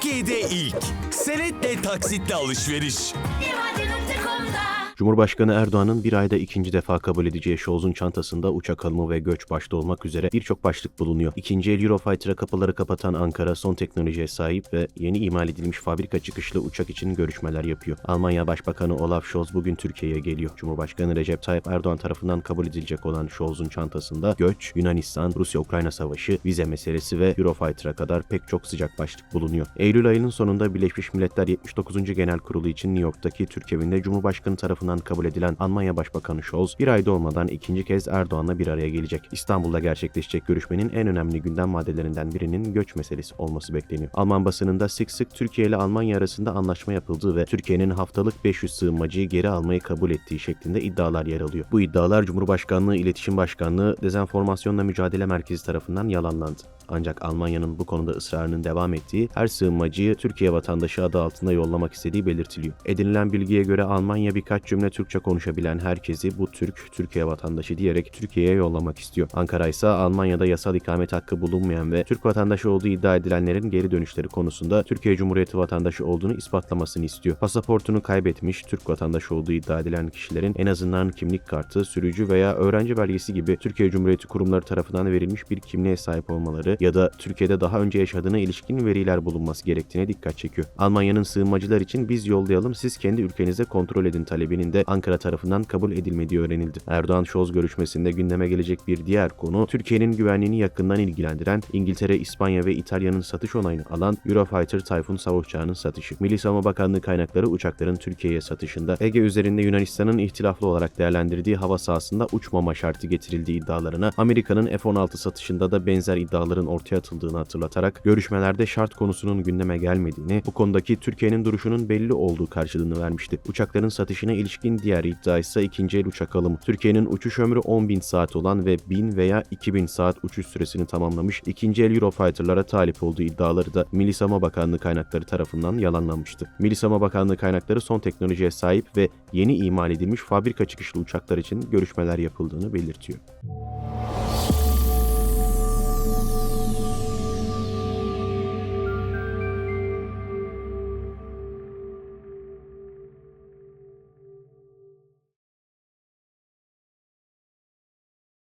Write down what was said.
Türkiye'de ilk. Senetle taksitle alışveriş. Divadenim.com'da Cumhurbaşkanı Erdoğan'ın bir ayda ikinci defa kabul edeceği Scholz'un çantasında uçak alımı ve göç başta olmak üzere birçok başlık bulunuyor. İkinci el Eurofighter'a kapıları kapatan Ankara son teknolojiye sahip ve yeni imal edilmiş fabrika çıkışlı uçak için görüşmeler yapıyor. Almanya Başbakanı Olaf Scholz bugün Türkiye'ye geliyor. Cumhurbaşkanı Recep Tayyip Erdoğan tarafından kabul edilecek olan Scholz'un çantasında göç, Yunanistan, Rusya-Ukrayna savaşı, vize meselesi ve Eurofighter'a kadar pek çok sıcak başlık bulunuyor. Eylül ayının sonunda Birleşmiş Milletler 79. Genel Kurulu için New York'taki Türk evinde Cumhurbaşkanı tarafından kabul edilen Almanya Başbakanı Scholz bir ayda olmadan ikinci kez Erdoğan'la bir araya gelecek. İstanbul'da gerçekleşecek görüşmenin en önemli gündem maddelerinden birinin göç meselesi olması bekleniyor. Alman basınında sık sık Türkiye ile Almanya arasında anlaşma yapıldığı ve Türkiye'nin haftalık 500 sığınmacıyı geri almayı kabul ettiği şeklinde iddialar yer alıyor. Bu iddialar Cumhurbaşkanlığı İletişim Başkanlığı Dezenformasyonla Mücadele Merkezi tarafından yalanlandı. Ancak Almanya'nın bu konuda ısrarının devam ettiği, her sığınmacıyı Türkiye vatandaşı adı altında yollamak istediği belirtiliyor. Edinilen bilgiye göre Almanya birkaç cümle Türkçe konuşabilen herkesi bu Türk, Türkiye vatandaşı diyerek Türkiye'ye yollamak istiyor. Ankara ise Almanya'da yasal ikamet hakkı bulunmayan ve Türk vatandaşı olduğu iddia edilenlerin geri dönüşleri konusunda Türkiye Cumhuriyeti vatandaşı olduğunu ispatlamasını istiyor. Pasaportunu kaybetmiş, Türk vatandaşı olduğu iddia edilen kişilerin en azından kimlik kartı, sürücü veya öğrenci belgesi gibi Türkiye Cumhuriyeti kurumları tarafından verilmiş bir kimliğe sahip olmaları ya da Türkiye'de daha önce yaşadığına ilişkin veriler bulunması gerektiğine dikkat çekiyor. Almanya'nın sığınmacılar için biz yollayalım siz kendi ülkenize kontrol edin talebinin de Ankara tarafından kabul edilmediği öğrenildi. Erdoğan-Scholz görüşmesinde gündeme gelecek bir diğer konu Türkiye'nin güvenliğini yakından ilgilendiren İngiltere, İspanya ve İtalya'nın satış onayını alan Eurofighter Typhoon savaş uçağının satışı. Milli Savunma Bakanlığı kaynakları uçakların Türkiye'ye satışında Ege üzerinde Yunanistan'ın ihtilaflı olarak değerlendirdiği hava sahasında uçmama şartı getirildiği iddialarına Amerika'nın F-16 satışında da benzer iddiaların ortaya atıldığını hatırlatarak görüşmelerde şart konusunun gündeme gelmediğini, bu konudaki Türkiye'nin duruşunun belli olduğu karşılığını vermişti. Uçakların satışına ilişkin diğer iddia ise ikinci el uçak alımı. Türkiye'nin uçuş ömrü 10.000 saat olan ve 1000 veya 2000 saat uçuş süresini tamamlamış ikinci el Eurofighter'lara talip olduğu iddiaları da Milli Savunma Bakanlığı kaynakları tarafından yalanlanmıştı. Milli Savunma Bakanlığı kaynakları son teknolojiye sahip ve yeni imal edilmiş fabrika çıkışlı uçaklar için görüşmeler yapıldığını belirtiyor.